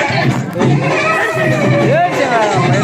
ಏಯ್, ಏಯ್ ಜನ, ಮೈರೆ.